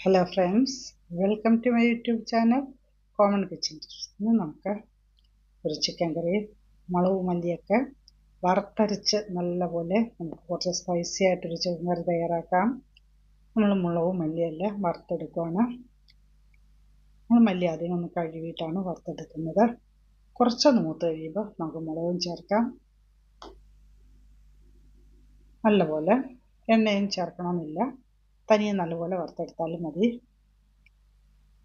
Hello friends welcome to my YouTube channel common kitchen ഇന്ന് നമുക്ക് ഒരു ചിക്കൻ കറി മുളക് മല്ലിയൊക്കെ വറുത്തരച്ച് നല്ലപോലെ നമുക്ക് കുറച്ച് സ്പൈസി ആയിട്ടൊരു ചിക്കൻ കറി തയ്യാറാക്കാം. നമ്മൾ മുളകും മല്ലിയെല്ലാം വറുത്തെടുക്കുകയാണ് നമ്മൾ മല്ലി ആദ്യം ഒന്ന് കഴുകിയിട്ടാണ് വറുത്തെടുക്കുന്നത്. കുറച്ചൊന്ന് മൂത്ത് കഴിയുമ്പോൾ നമുക്ക് മുളകും ചേർക്കാം. നല്ലപോലെ എണ്ണയും ചേർക്കണമെന്നില്ല. തനിയെ നല്ലപോലെ വറുത്തെടുത്താലും മതി.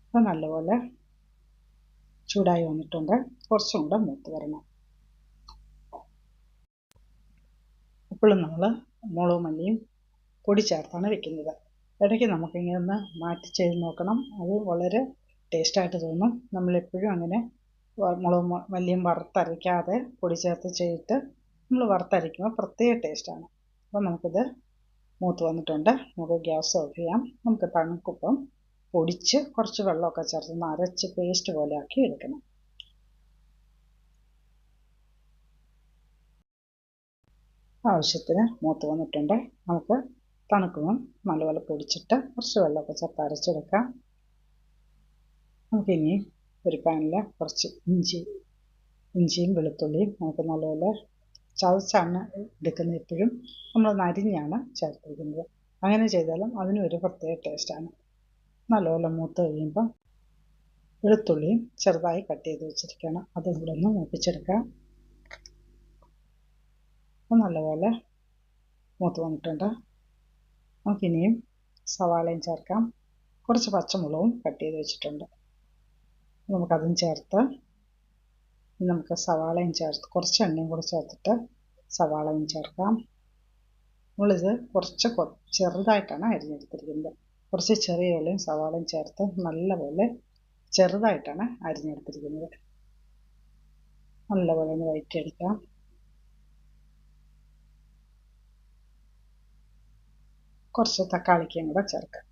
അപ്പോൾ നല്ലപോലെ ചൂടായി വന്നിട്ടുണ്ട്. കുറച്ചും കൂടെ മൂത്ത് വരണം. ഇപ്പോഴും നമ്മൾ മുളക് മല്ലിയും പൊടി ചേർത്താണ് വെക്കുന്നത്. ഇടയ്ക്ക് നമുക്കിങ്ങനെ ഒന്ന് മാറ്റി ചെയ്ത് നോക്കണം. അത് വളരെ ടേസ്റ്റായിട്ട് തോന്നും. നമ്മളെപ്പോഴും അങ്ങനെ മുളക് മല്ലിയും വറുത്തരയ്ക്കാതെ പൊടി ചേർത്ത് ചെയ്തിട്ട് നമ്മൾ വറുത്തരയ്ക്കുമ്പോൾ പ്രത്യേക ടേസ്റ്റാണ് അപ്പോൾ നമുക്കിത് മൂത്ത് വന്നിട്ടുണ്ട്. നമുക്ക് ഗ്യാസ് ഓഫ് ചെയ്യാം. നമുക്ക് തണുക്കുപ്പം പൊടിച്ച് കുറച്ച് വെള്ളമൊക്കെ ചേർത്ത് അരച്ച് പേസ്റ്റ് പോലെ ആക്കി എടുക്കണം. ആവശ്യത്തിന് മൂത്ത് വന്നിട്ടുണ്ട്. നമുക്ക് തണുക്കുമ്പം നല്ലപോലെ പൊടിച്ചിട്ട് കുറച്ച് വെള്ളമൊക്കെ ചേർത്ത് അരച്ചെടുക്കാം. നമുക്കിനി ഒരു പാനിൽ കുറച്ച് ഇഞ്ചി ഇഞ്ചിയും വെളുത്തുള്ളിയും നമുക്ക് നല്ലപോലെ ചതച്ചാണ് എടുക്കുന്നത് എപ്പോഴും. നമ്മൾ നരിഞ്ഞാണ് ചേർത്തിരിക്കുന്നത്. അങ്ങനെ ചെയ്താലും അതിനും ഒരു പ്രത്യേക ടേസ്റ്റാണ് നല്ലപോലെ മൂത്ത് കഴിയുമ്പം വെളുത്തുള്ളിയും ചെറുതായി കട്ട് ചെയ്ത് വെച്ചിരിക്കണം അതും കൂടെ ഒന്ന് മൂപ്പിച്ചെടുക്കാം അപ്പം നല്ലപോലെ മൂത്ത് വന്നിട്ടുണ്ട്. നമുക്കിനിയും സവാളയും ചേർക്കാം. കുറച്ച് പച്ചമുളകും കട്ട് ചെയ്ത് വെച്ചിട്ടുണ്ട്. നമുക്കതും ചേർത്ത് നമുക്ക് സവാളയും ചേർത്ത് കുറച്ച് എണ്ണയും കൂടെ ചേർത്തിട്ട് സവാളയും ചേർക്കാം. നമ്മളിത് കുറച്ച് ചെറുതായിട്ടാണ് അരിഞ്ഞെടുത്തിരിക്കുന്നത്. കുറച്ച് ചെറിയ ഉള്ളിയും സവാളയും ചേർത്ത് നല്ലപോലെ ചെറുതായിട്ടാണ് അരിഞ്ഞെടുത്തിരിക്കുന്നത്. നല്ലപോലെ ഒന്ന് വഴറ്റിയെടുക്കാം കുറച്ച് തക്കാളിക്കയും കൂടെ ചേർക്കാം.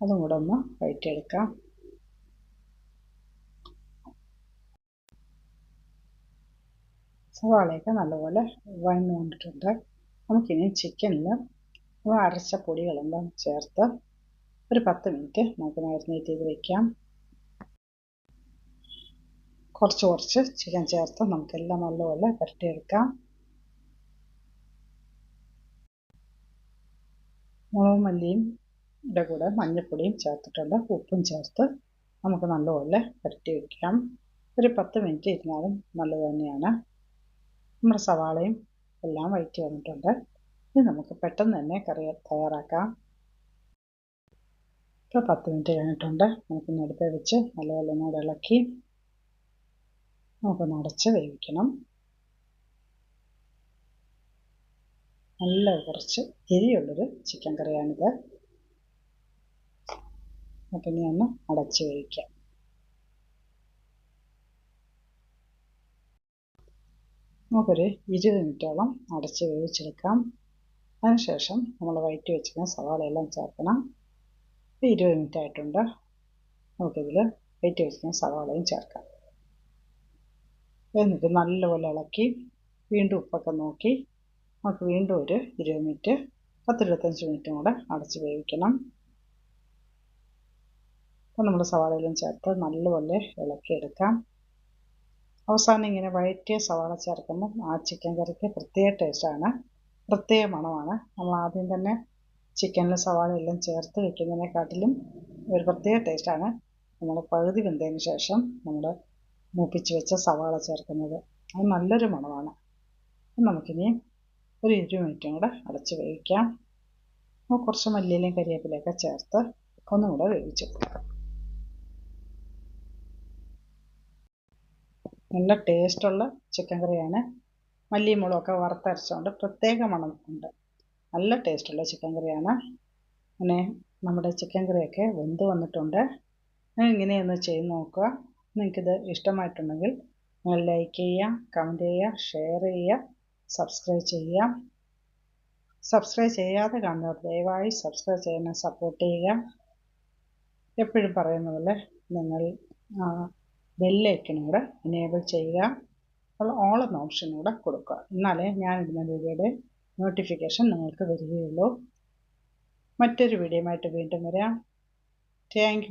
അതും കൂടെ ഒന്ന് വഴറ്റിയെടുക്കാം സവാളയൊക്കെ നല്ലപോലെ വഴന്നു കൊണ്ടിട്ടുണ്ട്. നമുക്കിനി ചിക്കനിൽ അരച്ച പൊടികളെല്ലാം ചേർത്ത് ഒരു പത്ത് മിനിറ്റ് നമുക്ക് മാരിനേറ്റ് ചെയ്ത് വയ്ക്കാം കുറച്ച് കുറച്ച് ചിക്കൻ ചേർത്ത് നമുക്കെല്ലാം നല്ലപോലെ പുരട്ടിയെടുക്കാം. മുളക് മല്ലിയും യുടെ കൂടെ മഞ്ഞൾപ്പൊടിയും ചേർത്തിട്ടുണ്ട്. ഉപ്പും ചേർത്ത് നമുക്ക് നല്ലപോലെ പുരട്ടി വയ്ക്കാം ഒരു പത്ത് മിനിറ്റ് ഇരുന്നാലും നല്ലത് തന്നെയാണ്. നമ്മുടെ സവാളയും എല്ലാം വഴറ്റി വന്നിട്ടുണ്ട്. ഇനി നമുക്ക് പെട്ടെന്ന് തന്നെ കറി തയ്യാറാക്കാം. ഇപ്പോൾ പത്ത് മിനിറ്റ് കഴിഞ്ഞിട്ടുണ്ട്. നമുക്കൊന്ന് അടുപ്പേ വെച്ച് നല്ലപോലെ ഒന്ന് ഇളക്കി നമുക്കൊന്ന് അടച്ച് വേവിക്കണം. നല്ല കുറച്ച് എരിയുള്ളൊരു ചിക്കൻ കറിയാണിത്. അപ്പം ഇനി ഒന്ന് അടച്ച് വേവിക്കാം. നമുക്കൊരു ഇരുപത് മിനിറ്റോളം അടച്ച് വേവിച്ചെടുക്കാം. അതിനുശേഷം നമ്മൾ വയറ്റി വെച്ചിരുന്ന സവാളയെല്ലാം ചേർക്കണം. ഇരുപത് മിനിറ്റ് ആയിട്ടുണ്ട് നമുക്കിതിൽ വയറ്റി വെച്ചിരുന്ന സവാളയും ചേർക്കാം. എന്നിട്ട് നല്ലപോലെ ഇളക്കി വീണ്ടും ഉപ്പൊക്കെ നോക്കി നമുക്ക് വീണ്ടും ഒരു ഇരുപത് മിനിറ്റ് പത്തിരുപത്തഞ്ച് മിനിറ്റും കൂടെ അടച്ച് വേവിക്കണം. അപ്പോൾ നമ്മൾ സവാളയെല്ലാം ചേർത്ത് നല്ലപോലെ ഇളക്കിയെടുക്കാം. അവസാനം ഇങ്ങനെ വഴറ്റിയ സവാള ചേർക്കുമ്പോൾ ആ ചിക്കൻ കറിക്ക് പ്രത്യേക ടേസ്റ്റാണ് പ്രത്യേക മണമാണ്. നമ്മൾ ആദ്യം തന്നെ ചിക്കനിൽ സവാള എല്ലാം ചേർത്ത് വെക്കുന്നതിനെക്കാട്ടിലും ഒരു പ്രത്യേക ടേസ്റ്റാണ് നമ്മൾ പകുതി വെന്തതിന് ശേഷം നമ്മൾ മൂപ്പിച്ച് വെച്ച സവാള ചേർക്കുന്നത്. അത് നല്ലൊരു മണമാണ്. നമുക്കിനി ഒരു ഇരുപത് മിനിറ്റും കൂടെ അടച്ച് വേവിക്കാം. കുറച്ച് മല്ലിയിലയും കരിവേപ്പിലയൊക്കെ ചേർത്ത് ഒന്നും കൂടെ വേവിച്ചെടുക്കാം നല്ല ടേസ്റ്റുള്ള ചിക്കൻ കറിയാണ്. മല്ലിയും മുളകൊക്കെ വറുത്തരച്ചുകൊണ്ട് പ്രത്യേക മണം ഉണ്ട്. നല്ല ടേസ്റ്റുള്ള ചിക്കൻ കറിയാണ്. അങ്ങനെ നമ്മുടെ ചിക്കൻ കറിയൊക്കെ വെന്ത് വന്നിട്ടുണ്ട്. ഇങ്ങനെയൊന്ന് ചെയ്ത് നോക്കുക. നിങ്ങൾക്കിത് ഇഷ്ടമായിട്ടുണ്ടെങ്കിൽ ലൈക്ക് ചെയ്യുക കമന്റ് ചെയ്യുക ഷെയർ ചെയ്യുക സബ്സ്ക്രൈബ് ചെയ്യുക. സബ്സ്ക്രൈബ് ചെയ്യാതെ കാണുന്നവർ ദയവായി സബ്സ്ക്രൈബ് ചെയ്യാൻ സപ്പോർട്ട് ചെയ്യുക. എപ്പോഴും പറയുന്ന പോലെ നിങ്ങൾ ബെല്ലൈക്കനും കൂടെ എനേബിൾ ചെയ്യുക. അപ്പോൾ ഓൾ എന്ന ഓപ്ഷൻ കൂടെ കൊടുക്കുക. എന്നാലേ ഞാൻ ഇടുന്ന വീഡിയോയുടെ നോട്ടിഫിക്കേഷൻ നിങ്ങൾക്ക് വരികയുള്ളൂ. മറ്റൊരു വീഡിയോയുമായിട്ട് വീണ്ടും വരാം. താങ്ക്